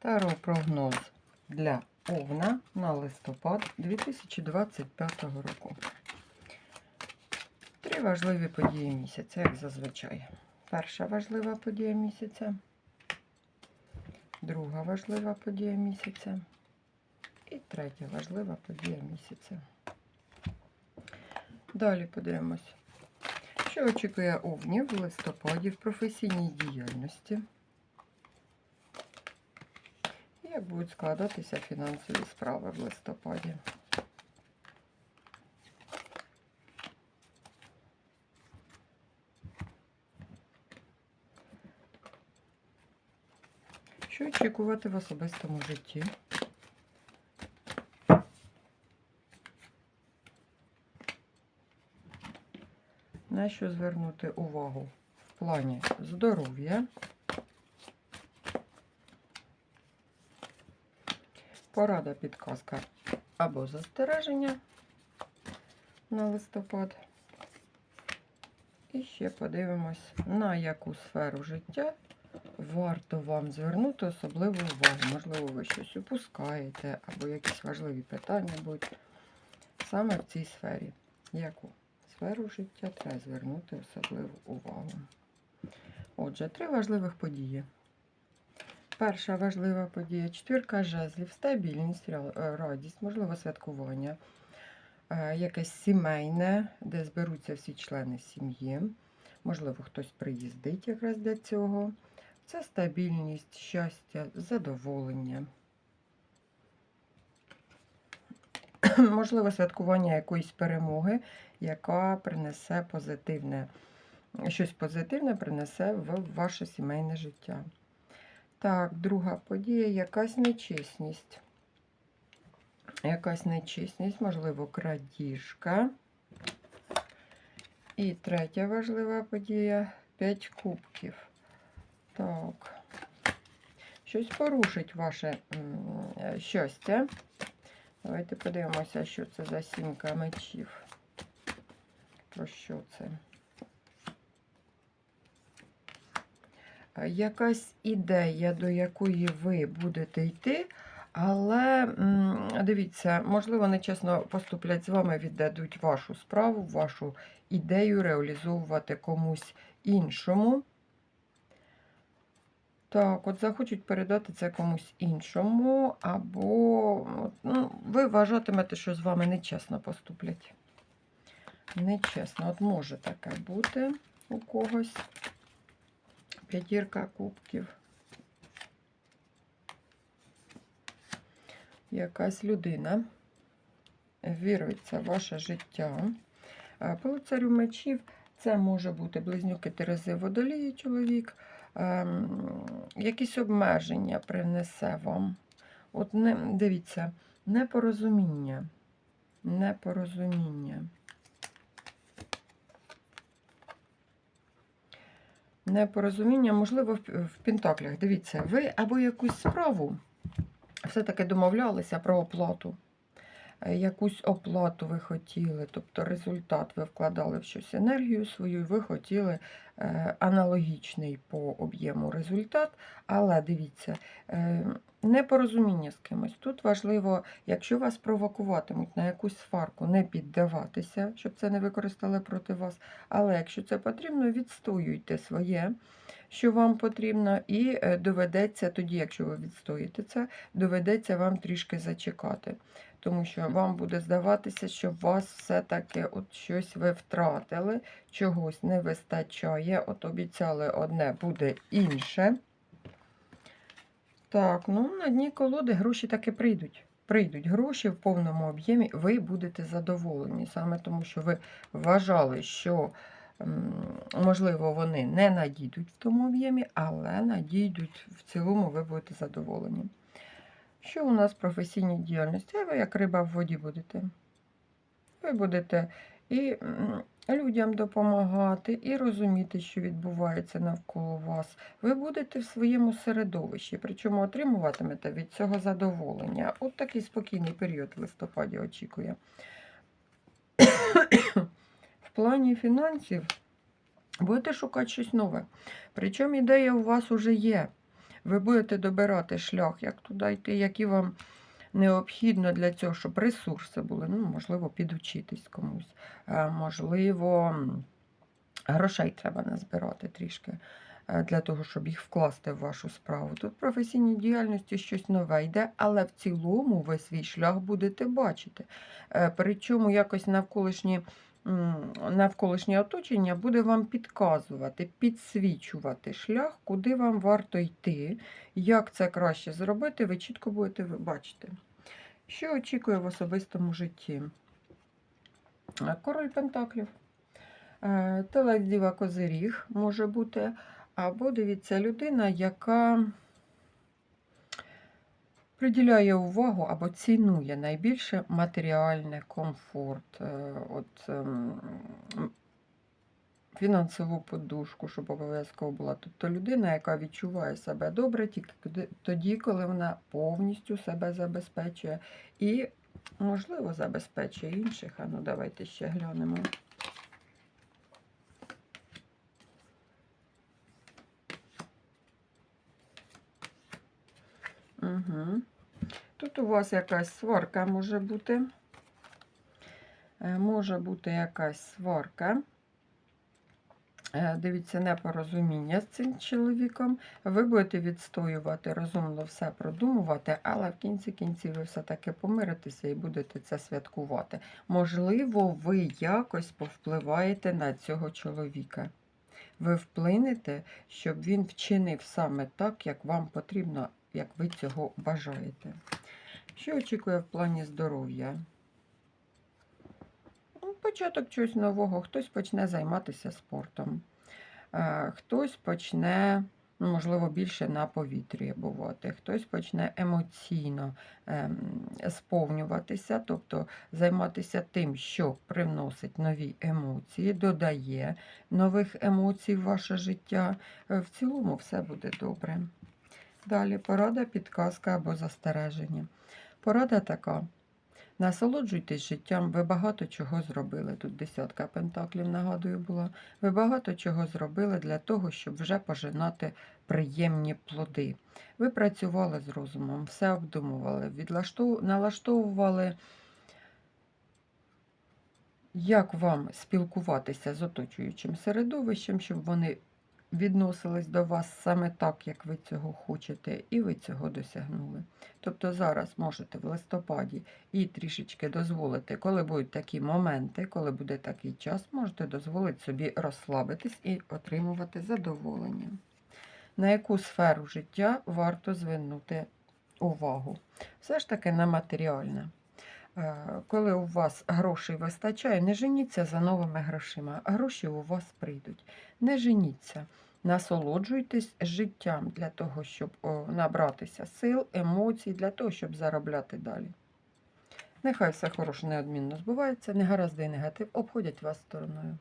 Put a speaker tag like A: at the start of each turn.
A: Таро прогноз для Овна на листопад 2025 року. Три важливі події місяця, як зазвичай. Перша важлива подія місяця, друга важлива подія місяця і третя важлива подія місяця. Далі подивимось, що очікує Овнів в листопаді в професійній діяльності. І Як будуть складатися фінансові справи в листопаді? Що очікувати в особистому житті? На що звернути увагу в плані здоров'я? Порада, підказка або застереження на листопад. І ще подивимось, на яку сферу життя варто вам звернути особливу увагу. Можливо, ви щось упускаєте, або якісь важливі питання будуть саме в цій сфері. Яку сферу життя треба звернути особливу увагу? Отже, три важливих події. Перша важлива подія четвірка жезлів, стабільність, радість, можливо, святкування, е, якесь сімейне, де зберуться всі члени сім'ї. Можливо, хтось приїздить якраз для цього. Це стабільність, щастя, задоволення. Можливо, святкування якоїсь перемоги, яка принесе позитивне, щось позитивне принесе в ваше сімейне життя. Так, друга подія якась нечесність. Якась нечесність, можливо, крадіжка. І третя важлива подія 5 кубків. Так. Щось порушить ваше щастя. Давайте подивимося, що це за сімка мечів. Про що це? Якась ідея, до якої ви будете йти, але дивіться, можливо, нечесно поступлять з вами, віддадуть вашу справу, вашу ідею реалізовувати комусь іншому. Так, от захочуть передати це комусь іншому, або ну, ви вважатимете, що з вами нечесно поступлять. Нечесно. От може таке бути у когось. П'ятірка кубків. Якась людина вірується в ваше життя. По мечів це може бути близнюки Терези Водолії, чоловік. Якісь обмеження принесе вам. От не, дивіться, непорозуміння. Непорозуміння. Непорозуміння, можливо, в, Пентаклях. Дивіться, ви або якусь справу все-таки домовлялися про оплату. Е, Якусь оплату ви хотіли, тобто результат ви вкладали в щось енергію свою, і ви хотіли е, аналогічний по об'єму результат, але дивіться, е, непорозуміння з кимось. Тут важливо, якщо вас провокуватимуть на якусь сварку, не піддаватися, щоб це не використали проти вас. Але якщо це потрібно, відстоюйте своє, що вам потрібно, і доведеться тоді, якщо ви відстоїте це, доведеться вам трішки зачекати. Тому що вам буде здаватися, що вас все-таки от щось ви втратили, чогось не вистачає. От обіцяли одне, буде інше. Так, ну на дні колоди гроші таки прийдуть. Прийдуть гроші в повному об'ємі, ви будете задоволені. Саме тому, що ви вважали, що, можливо, вони не надійдуть в тому об'ємі, але надійдуть в цілому, ви будете задоволені. Що у нас в професійній діяльності? Ви як риба в воді будете. Ви будете і людям допомагати, і розуміти, що відбувається навколо вас. Ви будете в своєму середовищі, причому отримуватимете від цього задоволення. От такий спокійний період в листопаді очікує. В плані фінансів будете шукати щось нове. Причому ідея у вас вже є. Ви будете добирати шлях, як туди йти, які вам необхідно для цього, щоб ресурси були. Ну, можливо, підучитись комусь. Е, Можливо, грошей треба назбирати трішки е, для того, щоб їх вкласти в вашу справу. Тут в професійній діяльності щось нове йде, але в цілому ви свій шлях будете бачити. Е, Причому якось навколишні. Навколишнє оточення буде вам підказувати, підсвічувати шлях, куди вам варто йти, як це краще зробити, ви чітко будете бачити. Що очікує в особистому житті? Король Пентаклів. Е, Телець Діва Козиріг може бути. Або дивіться, людина, яка приділяє увагу або цінує найбільше матеріальний комфорт, е, от, ем, фінансову подушку, щоб обов'язково була. Тобто людина, яка відчуває себе добре тільки тоді- тоді, коли вона повністю себе забезпечує і, можливо, забезпечує інших. А ну давайте ще глянемо. Угу. Тут у вас якась сварка може бути. Е, Може бути якась сварка. Е, Дивіться, непорозуміння з цим чоловіком. Ви будете відстоювати, розумно все продумувати, але в кінці кінці ви все-таки помиритеся і будете це святкувати. Можливо, ви якось повпливаєте на цього чоловіка. Ви вплинете, щоб він вчинив саме так, як вам потрібно, як ви цього бажаєте. Що очікує в плані здоров'я? Ну, Початок чогось нового, хтось почне займатися спортом, е, хтось почне, ну, можливо, більше на повітрі бувати, хтось почне емоційно ем, сповнюватися, тобто займатися тим, що привносить нові емоції, додає нових емоцій в ваше життя. Е, В цілому все буде добре. Далі порада, підказка або застереження. Порада така. Насолоджуйтесь життям, ви багато чого зробили. Тут десятка пентаклів, нагадую, була. Ви багато чого зробили для того, щоб вже пожинати приємні плоди. Ви працювали з розумом, все обдумували, відлаштов... налаштовували, як вам спілкуватися з оточуючим середовищем, щоб вони відносились до вас саме так, як ви цього хочете, і ви цього досягнули. Тобто зараз можете в листопаді і трішечки дозволити, коли будуть такі моменти, коли буде такий час, можете дозволити собі розслабитись і отримувати задоволення. На яку сферу життя варто звернути увагу? Все ж таки на матеріальне. Е, Коли у вас грошей вистачає, не женіться за новими грошима, гроші у вас прийдуть. Не женіться, насолоджуйтесь життям для того, щоб набратися сил, емоцій, для того, щоб заробляти далі. Нехай все хороше неодмінно збувається, негаразди і негатив обходять вас стороною.